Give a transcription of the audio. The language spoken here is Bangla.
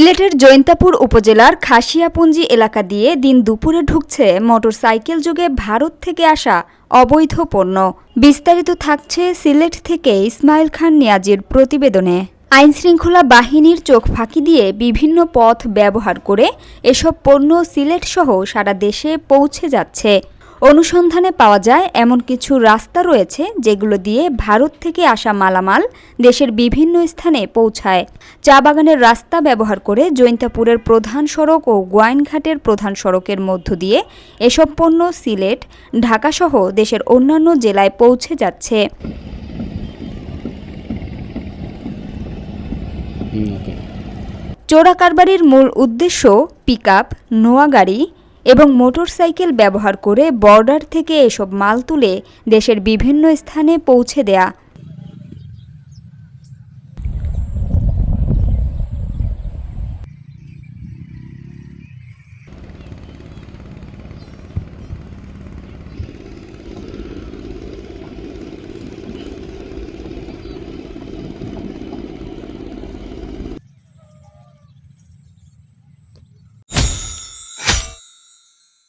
সিলেটের জৈন্তাপুর উপজেলার খাসিয়াপুঞ্জি এলাকা দিয়ে দিন দুপুরে ঢুকছে মোটরসাইকেল যুগে ভারত থেকে আসা অবৈধ পণ্য। বিস্তারিত থাকছে সিলেট থেকে ইসমাইল খান নিয়াজির প্রতিবেদনে। আইনশৃঙ্খলা বাহিনীর চোখ ফাঁকি দিয়ে বিভিন্ন পথ ব্যবহার করে এসব পণ্য সিলেট সহ সারা দেশে পৌঁছে যাচ্ছে। অনুসন্ধানে পাওয়া যায় এমন কিছু রাস্তা রয়েছে যেগুলো দিয়ে ভারত থেকে আসা মালামাল দেশের বিভিন্ন স্থানে পৌঁছায়। চা বাগানের রাস্তা ব্যবহার করে জৈন্তাপুরের প্রধান সড়ক ও গোয়াইনঘাটের প্রধান সড়কের মধ্য দিয়ে এসব পণ্য সিলেট ঢাকাসহ দেশের অন্যান্য জেলায় পৌঁছে যাচ্ছে। চোরা কারবারির মূল উদ্দেশ্য পিকআপ নোয়া গাড়ি এবং মোটরসাইকেল ব্যবহার করে বর্ডার থেকে এসব মাল তুলে দেশের বিভিন্ন স্থানে পৌঁছে দেয়া